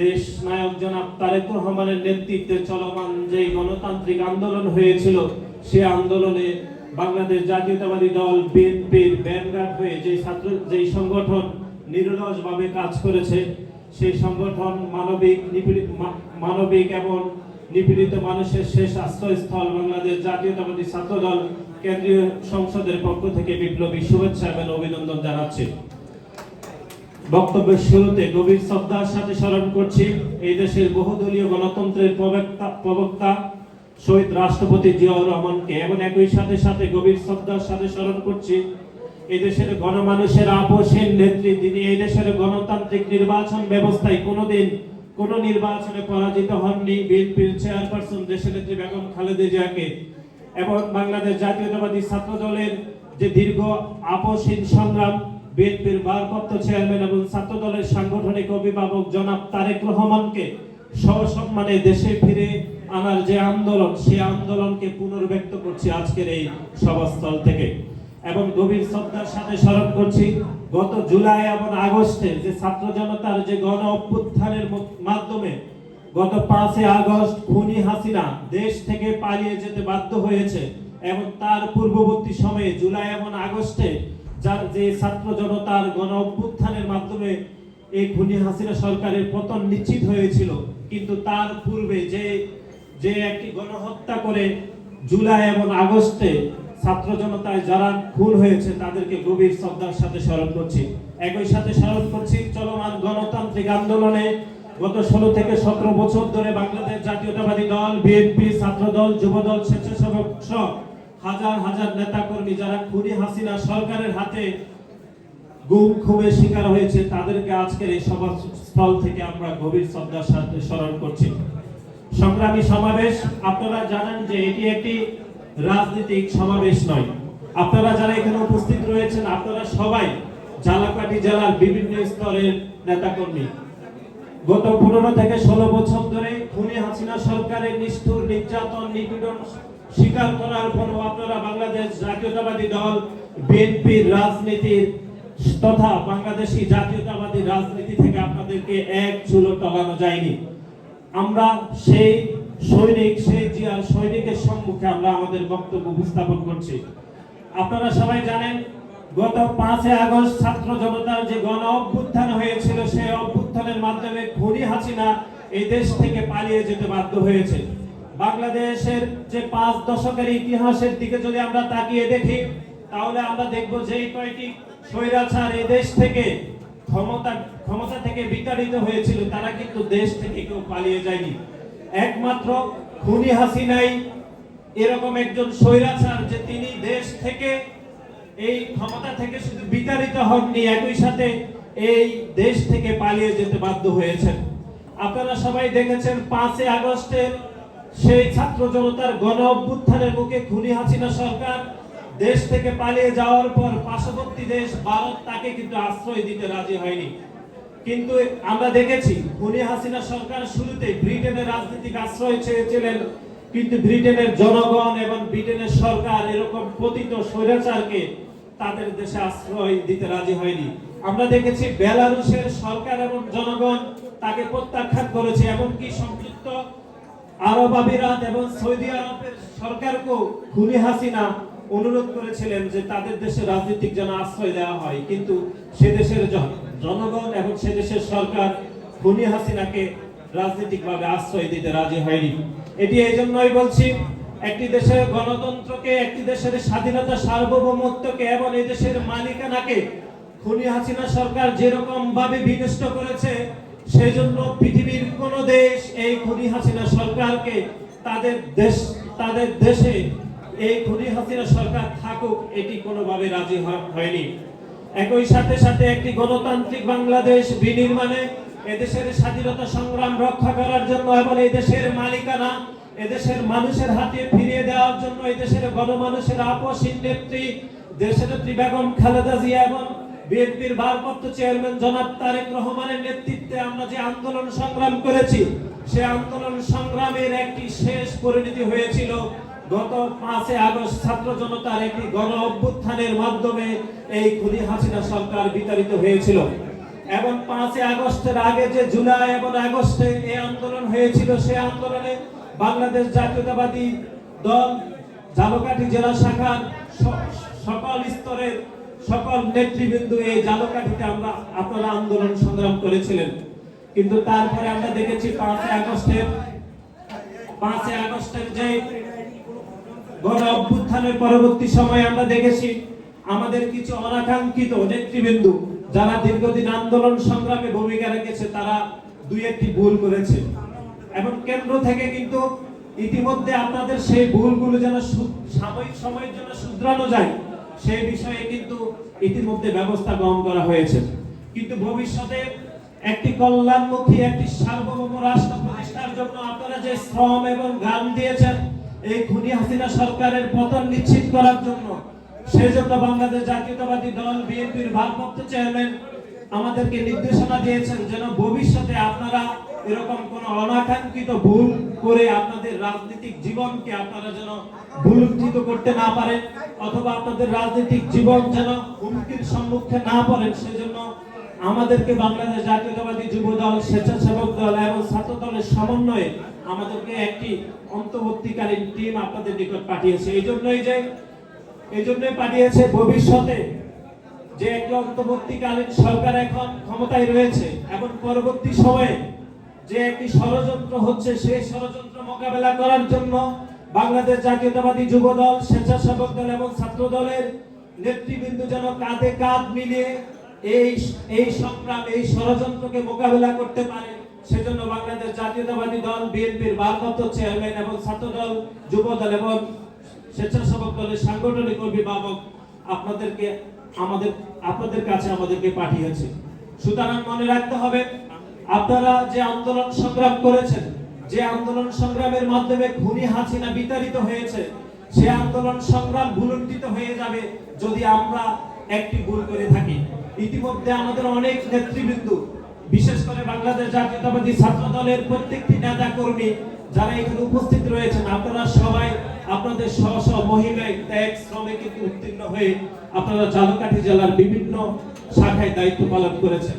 দেশ নায়ক জনাব তারেক রহমানের নেতৃত্বে চলমান যে গণতান্ত্রিক আন্দোলন হয়েছিল, সে আন্দোলনে বাংলাদেশ জাতীয়তাবাদী দল, বিএনপির ব্যানগার্ড হয়ে যে ছাত্র, যেই সংগঠন নিরলসভাবে কাজ করেছে, সেই সংগঠন মানবিক নিপীড়িত মানবিক এবং নিপীড়িত মানুষের শেষ আশ্রয়স্থল বাংলাদেশ জাতীয়তাবাদী ছাত্রদল কেন্দ্রীয় সংসদের পক্ষ থেকে বিপ্লবী শুভেচ্ছা এবং অভিনন্দন জানাচ্ছি। বক্তব্যের শুরুতে গভীর শ্রদ্ধার সাথে স্মরণ করছি, এই দেশের বহুদলীয় গণতন্ত্রের প্রবক্তা প্রবক্তা শহীদ রাষ্ট্রপতি জিয়াউর রহমানকে এবং একই সাথে সাথে গভীর শ্রদ্ধার সাথে স্মরণ করছি। এই দেশের গণমানুষের আপোষহীন নেত্রী তিনি এই দেশের গণতান্ত্রিক নির্বাচন ব্যবস্থায় কোনোদিন কোন নির্বাচনে পরাজিত হননি, বিএনপির চেয়ারপারসন দেশনেত্রী বেগম খালেদা জিয়াকে। এবং বাংলাদেশ জাতীয়তাবাদী ছাত্র দলের যে দীর্ঘ আপোষহীন সংগ্রাম বিএনপির ভারপ্রাপ্ত চেয়ারম্যান এবং ছাত্র দলের সাংগঠনিক অভিভাবক জনাব তারেক রহমানকে সসম্মানে দেশে ফিরে আনার যে আন্দোলন সেই আন্দোলনকে পুনর্ব্যক্ত করছি আজকের এই সভাস্থল থেকে। এবং গভীর শ্রদ্ধার সাথে স্মরণ করছি, গত জুলাই এবং আগস্টে যে ছাত্র জনতার যে গণ অভ্যুত্থানের মাধ্যমে গত পাঁচই আগস্ট খুনি হাসিনা দেশ থেকে পালিয়ে যেতে বাধ্য হয়েছে এবং তার পূর্ববর্তী সময়ে জুলাই এবং আগস্টে যার যে ছাত্র জনতার গণ অভ্যুত্থানের মাধ্যমে এই খুনি হাসিনা সরকারের পতন নিশ্চিত হয়েছিল। কিন্তু তার পূর্বে যে যে একটি গণহত্যা করে জুলাই এবং আগস্টে ছাত্র জনতায় যারা খুন হয়েছে, তাদেরকে গভীর শ্রদ্ধার সাথে স্মরণ করছি। একই সাথে স্মরণ করছি চলমান গণতান্ত্রিক আন্দোলনে গত ষোলো থেকে সতেরো বছর ধরে বাংলাদেশ জাতীয়তাবাদী দল, বিএনপি ছাত্র দল যুব দল স্বেচ্ছাসেবক সহ হাজার হাজার নেতাকর্মী যারা খুনি হাসিনা সরকারের হাতে গুম খুনের শিকার হয়েছে, তাদেরকে আজকের এই সভাস্থল থেকে আমরা গভীর শ্রদ্ধার সাথে স্মরণ করছি। সংগ্রামী সমাবেশ, আপনারা জানেন যে এটি একটি রাজনৈতিক সমাবেশ নয়। আপনারা যারা এখানে উপস্থিত রয়েছেন, আপনারা সবাই জালাকাটি জেলার বিভিন্ন স্তরের নেতাকর্মী। গত পনেরো থেকে ষোলো বছর ধরে খুনি হাসিনা সরকারের নিষ্ঠুর নির্যাতন, নিপীড়ন স্বীকার করার পরও আপনারা বাংলাদেশ জাতীয়তাবাদী দল, বিএনপির রাজনীতির তথা বাংলাদেশি জাতীয়তাবাদী রাজনীতি থেকে আপনাদেরকে এক চুলো টলানো যায়নি। আমরা সেই সৈনিক, সেই জিয়ার সৈনিকের সম্মুখে আমরা আমাদের বক্তব্য উপস্থাপন করছি। আপনারা সবাই জানেন, গত পাঁচই আগস্ট ছাত্র জনতার যে গণ অভ্যুত্থান হয়েছিল, সেই অভ্যুত্থানের মাধ্যমে খুনি হাসিনা এই দেশ থেকে পালিয়ে যেতে বাধ্য হয়েছে। বাংলাদেশের যে পাঁচ দশকের ইতিহাসের দিকে যদি আমরা তাকিয়ে দেখি, তাহলে আমরা দেখব যে কয়টি স্বৈরাচার দেশ থেকে ক্ষমতা ক্ষমতা থেকে বিতাড়িত হয়েছিল, তারা কিন্তু দেশ থেকে কেউ পালিয়ে যায়নি। একমাত্র খুনি হাসিনাই এরকম একজন স্বৈরাচার যে তিনি দেশ থেকে এই ক্ষমতা থেকে শুধু বিতাড়িত হননি, একই সাথে এই দেশ থেকে পালিয়ে যেতে বাধ্য হয়েছেন। আপনারা সবাই দেখেছেন পাঁচই আগস্টের সেই ছাত্র জনতার গণ অভ্যুত্থানের মুখে খুনি হাসিনা সরকার দেশ থেকে পালিয়ে যাওয়ার পর পার্শ্ববর্তী দেশ ভারত তাকে কিন্তু আশ্রয় দিতে রাজি হয়নি। কিন্তু আমরা দেখেছি, খুনি হাসিনা সরকার শুরুতে ব্রিটেনের রাজনৈতিক আশ্রয় চেয়েছিলেন, কিন্তু ব্রিটেনের জনগণ এবং ব্রিটেনের সরকার এরকম পতিত স্বৈরাচারকে তাদের দেশে আশ্রয় দিতে রাজি হয়নি। আমরা দেখেছি বেলারুশের সরকার এবং জনগণ তাকে প্রত্যাখ্যান করেছে, এমনকি সম্পৃক্ত আরব আমিরাত এবং সৌদি আরবের সরকারকেও খুনি হাসিনা অনুরোধ করেছিলেন যে তাদের দেশে রাজনৈতিক যেন আশ্রয় দেওয়া হয়। কিন্তু সে দেশের জনগণ এবং সে দেশের সরকার খুনি হাসিনাকে রাজনৈতিকভাবে আশ্রয় দিতে রাজি হয়নি। এটি এই জন্যই বলছি, একটি দেশের গণতন্ত্রকে, একটি দেশের স্বাধীনতা সার্বভৌমত্বকে এবং এই দেশের মালিকানাকে খুনি হাসিনা সরকার যেরকম ভাবে বিনষ্ট করেছে সেই জন্য পৃথিবীর কোন দেশ এই খুনি হাসিনা সরকারকে তাদের দেশ, তাদের দেশে এই খুনি হাসিনা সরকার থাকুক, এটি কোনোভাবে রাজি হয়নি। একই সাথে সাথে একটি গণতান্ত্রিক বাংলাদেশ বিনির্মাণে এদেশের স্বাধীনতা সংগ্রাম রক্ষা করার জন্য এবং এই দেশের মালিকানা, এদেশের মানুষের হাতে ফিরিয়ে দেওয়ার জন্য এদেশের গণমানুষের আপসীন নেত্রী দেশের নেত্রী বেগম খালেদা জিয়া এবং বিএনপির ভারপ্রাপ্ত চেয়ারম্যান জনাব তারেক রহমানের নেতৃত্বে আমরা যে আন্দোলন সংগ্রাম করেছি, সে আন্দোলন সংগ্রামের একটি শেষ পরিণতি হয়েছিল। গত পাঁচে আগস্ট ছাত্র জনতার একটি গণ অভ্যুত্থানের মাধ্যমে এই খুনি হাসিনা সরকার বিতাড়িত হয়েছিল। এবং পাঁচই আগস্টের আগে যে জুলাই এবং আগস্টে এই আন্দোলন হয়েছিল সেই আন্দোলনে বাংলাদেশ জাতীয়তাবাদী দল ঝালকাঠি জেলা শাখার স- সকল স্তরের সকল নেতৃবৃন্দ এই ঝালকাঠিতে আমরা আপনারা আন্দোলন সংগ্রাম করেছিলেন। কিন্তু তারপরে আমরা দেখেছি পাঁচই আগস্টের পাঁচই আগস্টের যে গণ অভ্যুত্থানের পরবর্তী সময়ে আমরা দেখেছি, আমাদের কিছু অনাকাঙ্ক্ষিত নেতৃবৃন্দ যারা দীর্ঘদিন আন্দোলন সংগ্রামে ভূমিকা রেখেছে, তারা দুই একটি ভুল করেছে। এবং কেন্দ্র থেকে কিন্তু ইতিমধ্যে আপনাদের সেই ভুলগুলো যেন সাময়িক সময়ের জন্য শুধরানো যায়। সেই বিষয়ে কিন্তু ইতিমধ্যে ব্যবস্থা গ্রহণ করা হয়েছে। কিন্তু ভবিষ্যতে একটি কল্যাণমুখী, একটি সার্বভৌম রাষ্ট্র প্রতিষ্ঠার জন্য আপনারা যে শ্রম এবং গান দিয়েছেন, এই খুনি হাসিনা সরকারের পতন নিশ্চিত করার জন্য, সেজন্য বাংলাদেশ জাতীয়তাবাদী দল, বিএনপির ভারপ্রাপ্ত চেয়ারম্যান আমাদেরকে নির্দেশনা দিয়েছেন যেন ভবিষ্যতে আপনারা এরকম কোন অনাকাঙ্ক্ষিত ভুল করে আপনাদের রাজনৈতিক জীবনকে আপনারা যেন ভুলুণ্ঠিত করতে না পারেন, অথবা আপনাদের রাজনৈতিক জীবন যেন হুমকির সম্মুখে না পড়েন, সেজন্য আমাদেরকে বাংলাদেশ জাতীয়তাবাদী যুব দল স্বেচ্ছাসেবক দল এবং ছাত্র দলের সমন্বয়ে আমাদেরকে একটি অন্তর্বর্তীকালীন টিম আপনাদের নিকট পাঠিয়েছে। এই জন্যই যে এই জন্যই পাঠিয়েছে ভবিষ্যতে যে একটি অন্তর্বর্তীকালীন সরকার এখন ক্ষমতায় রয়েছে এবং পরবর্তী সময়ে যে একটি ষড়যন্ত্র হচ্ছে, সেই ষড়যন্ত্র মোকাবেলা করার জন্য বাংলাদেশ জাতীয়তাবাদী যুব দল স্বেচ্ছাসেবক দল এবং ছাত্র দলের নেতৃবৃন্দ যেন কাঁধে কাঁধ মিলিয়ে এই এই সংগ্রাম, এই ষড়যন্ত্রকে মোকাবেলা করতে পারে, সেজন্য বাংলাদেশ জাতীয়তাবাদী দল, বিএনপির ভারপ্রাপ্ত চেয়ারম্যান এবং ছাত্র দল যুব দল এবং স্বেচ্ছাসেবক দলের সাংগঠনিক অভিভাবক, আপনাদেরকে আমাদের, আপনাদের কাছে আমাদেরকে পাঠিয়েছে। সুতরাং মনে রাখতে হবে, আপনারা যে আন্দোলন সংগ্রাম করেছেন, যে আন্দোলন সংগ্রামের মাধ্যমে খুনি হাসিনা বিতাড়িত হয়েছে, সে আন্দোলন সংগ্রাম ভুলুণ্ঠিত হয়ে যাবে যদি আমরা একটি ভুল করে থাকি। ইতিমধ্যে আমাদের অনেক নেতৃবৃন্দ, বিশেষ করে বাংলাদেশ জাতীয়তাবাদী ছাত্র দলের প্রত্যেকটি নেতা কর্মী, যারা এখানে উপস্থিত রয়েছেন, আপনারা সবাই আপনাদের স্ব স্ব মহিমায় ত্যাগ, শ্রমে কিন্তু উত্তীর্ণ হয়ে আপনারা ঝালকাঠি জেলার বিভিন্ন শাখায় দায়িত্ব পালন করেছেন।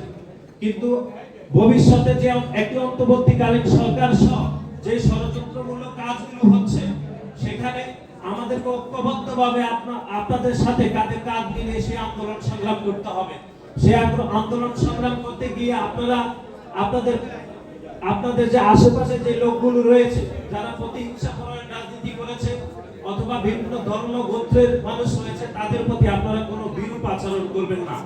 কিন্তু ভবিষ্যতে যে একটি অন্তর্বর্তীকালীন সরকার সহ যে ষড়যন্ত্রমূলক কাজগুলো হচ্ছে, সেখানে আমাদেরকে ঐক্যবদ্ধভাবে আপনাদের সাথে কাঁধে কাঁধ মিলিয়ে সেই আন্দোলন সংগ্রাম করতে হবে। আন্দো- আন্দোলন সংগ্রাম করতে গিয়ে আপনারা, আপনাদের আপনাদের যে আশেপাশে যে লোকগুলো রয়েছে, যারা প্রতিহিংসা পরায়ণ রাজনীতি করেছে অথবা বিভিন্ন ধর্ম গোত্রের মানুষ রয়েছে, তাদের প্রতি আপনারা কোনো বিরূপ আচরণ করবেন না।